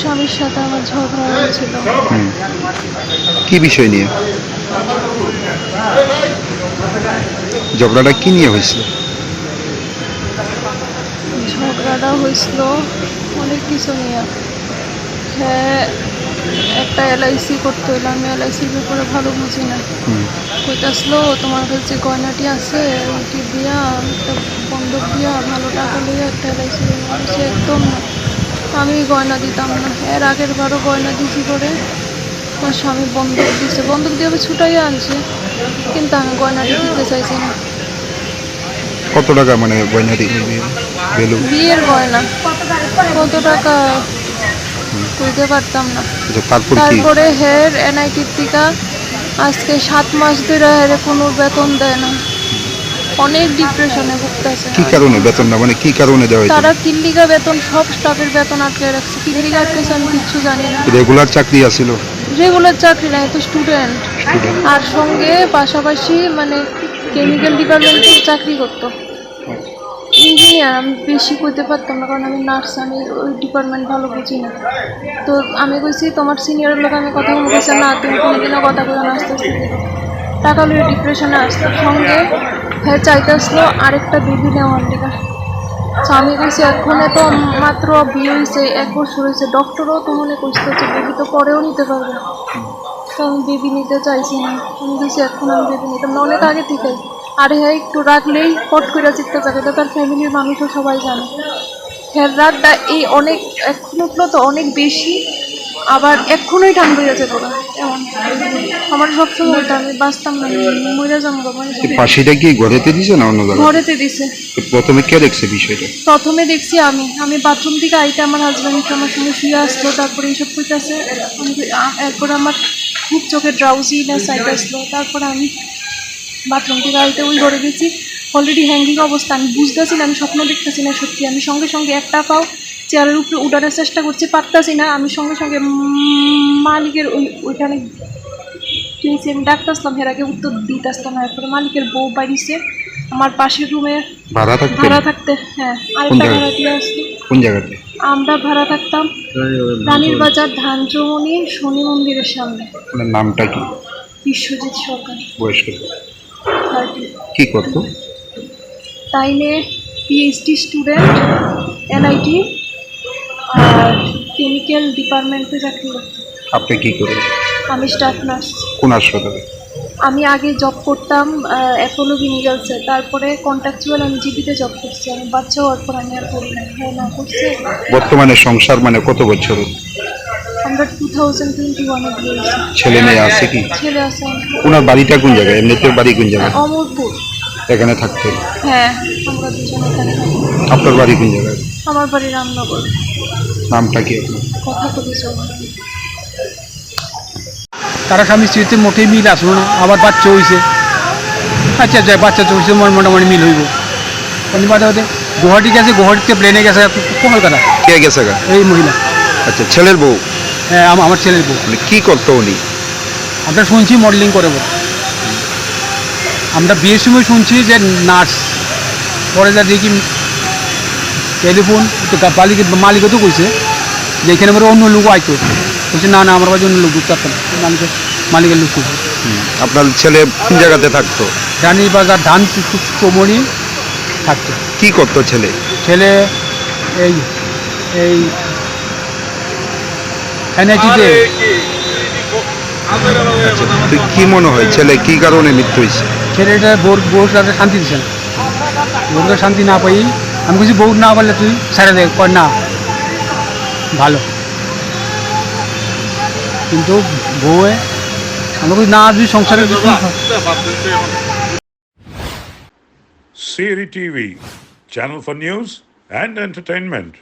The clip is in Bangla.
স্বামীর সাথে আমার ঝগড়া হয়েছিল। কি বিষয় নিয়ে? ঝগড়াটা কি নিয়ে হয়েছিল? ঝগড়াটা হয়েছিল অনেক কিছু নিয়ে। হ্যাঁ একটা এলআইসি করতে হইল আমি এলআইসির ব্যাপারে ভালো বুঝি না। কইতাসলো তোমার কাছে গয়নাটি আছে ওইটি দিয়া একটা বন্ধক দিয়া ভালো টাকা লইয়া একটা এলআইসি একদম না আমি গয়না দিতাম না। এর আগের বারও গয়না দিছি করে। আমার স্বামী বন্ধক দিছে। বন্ধক দিয়ে আমি ছুটাইয়া আনছে কিন্তু আমি গয়নাটি দিতে চাইছি না। কত টাকা মানে গয়না দিয়ে ভ্যালু বিয়ের গয়না। কত টাকা? বুঝতে পারতাম না। আচ্ছা তারপর কি? তারপরে হের এনআইটির টিকা। আজকে সাত মাস ধরে হেরে কোনো বেতন দেয় না অনেক ডিপ্রেশনে ভুগতেছে। কি কারণে বেতন না? মানে কি কারণে দেওয়া হয়েছে? তারা কিল্লিগা বেতন সব স্টাফের বেতন আটকে রাখছে। কিল্লিগা আটকেছে আমি কিচ্ছু জানি না। রেগুলার চাকরি আছিল? রেগুলার চাকরি না তো স্টুডেন্ট আর সঙ্গে পাশাপাশি মানে কেমিক্যাল ডিপার্টমেন্টে চাকরি করতো। ইঞ্জিনিয়ার আমি বেশি করতে পারতাম না কারণ আমি নার্স আমি ওই ডিপার্টমেন্ট ভালো বুঝি না। তো আমি কইছি তোমার সিনিয়রের লোক আমি কথা বলে কইছে না তুমি কোনোদিনও কথা বলে না আস্তে আস্তে। টাকা লইয়ে ডিপ্রেশনে আসতো। সঙ্গে হ্যাঁ চাইতে আসলো আরেকটা বেবি নেওয়ার লেগে। তো আমি এখনে তো মাত্র বিয়ে হয়েছে এক বছর হয়েছে ডক্টরও তো মনে করছে যে বেবি তো পরেও নিতে পারবে তো আমি বেবি নিতে চাইছি না। আমি কইছি, এখন আমি বেবি নিতাম না। অনেক আগে থেকে। আর হ্যাঁ একটু রাখলেই পট করে চিত্ত যাবে এটা তার ফ্যামিলির মানুষও সবাই জানে। হ্যাঁ রাতটা এই অনেক, এখন তো অনেক বেশি। আবার এক্ষুনি ঠান্ডা হয়ে যাবে ওরা এমন। আমার সবসময় ওটা আমি বাঁচতাম না মরে যাব মরে ফাঁসিটা কি ঘরেতে দিছে না অন্য জায়গায়? ঘরেতে দিছে। তো প্রথমে কে দেখছে বিষয়টা? প্রথমে দেখছি আমি। আমি বাথরুম থেকে আইতে আমার হাজব্যান্ড আমার সঙ্গে শুয়ে আসলো তারপরে এইসব আ- এরপর আমার খুব চোখে ড্রাউজি না সাইড আসলো তারপরে আমি বাথরুম থেকে আইতে ওই ঘরে গেছি। অলরেডি হ্যাঙ্গিং অবস্থা। আমি বুঝতেছি না আমি স্বপ্ন দেখতেছি না সত্যি। আমি সঙ্গে সঙ্গে একটা পাও চেয়ারের উপরে উঠানোর চেষ্টা করছি পারতাছি না। আমি সঙ্গে সঙ্গে মালিকের ওই ওইখানে তুইছি আমি ডাকতাসলাম এর আগে উত্তর দিতাসলাম না এরপরে মালিকের বউ বাড়িছে আমার পাশের রুমে ভাড়া থাকতেন ভাড়া থাকতে হ্যাঁ। আরেকটা? ভাড়া দিয়ে আসলো কোন জায়গাতে? আমরা ভাড়া থাকতাম রানীর বাজার ধান চৌমনি শনি মন্দিরের সামনে। নামটা কি? বিশ্বজিৎ সরকার। বয়স কত? থার্টি কি করতো? তাইনে পিএইচডি স্টুডেন্ট এনআইটি কেমিক্যাল ডিপার্টমেন্টে চাকরি করতো আপনি কি করেন? আমি স্টাফ নার্স কোন হাসপাতালে? আমি আগে জব করতাম অ্যাপোলো ভিনিগালসে তারপরে কন্ট্রাকচুয়াল আমি জিপিতে জব করছি। আমি বাচ্চা হওয়ার পর আমি আর করি না। হ্যাঁ না করছে। বর্তমানে সংসার মানে কত বছর? আমরা টু থাউজেন্ড টোয়েন্টি ওয়ানে দিয়েছি ছেলে মেয়ে আছে কি? ছেলে আছে। ওনার বাড়িটা কোন জায়গায়? এমনিতে বাড়ি কোন জায়গায়? অমরপুর। এখানে থাকতেন হ্যাঁ আমরা দুজনে এখানে থাকি। আপনার বাড়ি কোন জায়গায়? আমার বাড়ি রামনগর। নামটা কি? তারা স্বামী স্ত্রীতে মোটেই মিল আসলো না আবার বাচ্চা হয়েছে আচ্ছা যাই বাচ্চা চলছে মোটামুটি মিল হইব। কিন্তু বাদে বাদে গুয়াহাটি গেছে গুয়াহাটিতে প্লেনে গেছে কলকাতা কে গেছে গা? এই মহিলা। আচ্ছা ছেলের বউ? হ্যাঁ, আমার ছেলের বউ। মানে কি করতো উনি? আমরা শুনছি মডেলিং করে বলে আমরা বিয়ের সময় শুনছি যে নার্স পরে যা দেখি টেলিফোন মালিকের মালিকও তো কইছে যে এখানে আমার অন্য লোক আইতো। বলছে না না আমার কাছে অন্য লোক ঢুকতে পারতাম না। মালিকের মালিকের লোক কইছে। আপনার ছেলে কোন জায়গাতে থাকতো? রানী বাজার ধান চমনি থাকতো। কি করতো ছেলে? ছেলে এই এই এনআইটিতে আচ্ছা তো কি মনে হয় ছেলে কি কারণে মৃত্যু হয়েছে? ছেলেটা বোর বোর শান্তি দিচ্ছে না বোরকে শান্তি না পাই আমি কিছু বউ না বললে তুই ছেড়ে দে কর না। ভালো। কিন্তু বউয়ে, আমি কিছু না, তুই সংসারে সিরি TV channel for news and entertainment.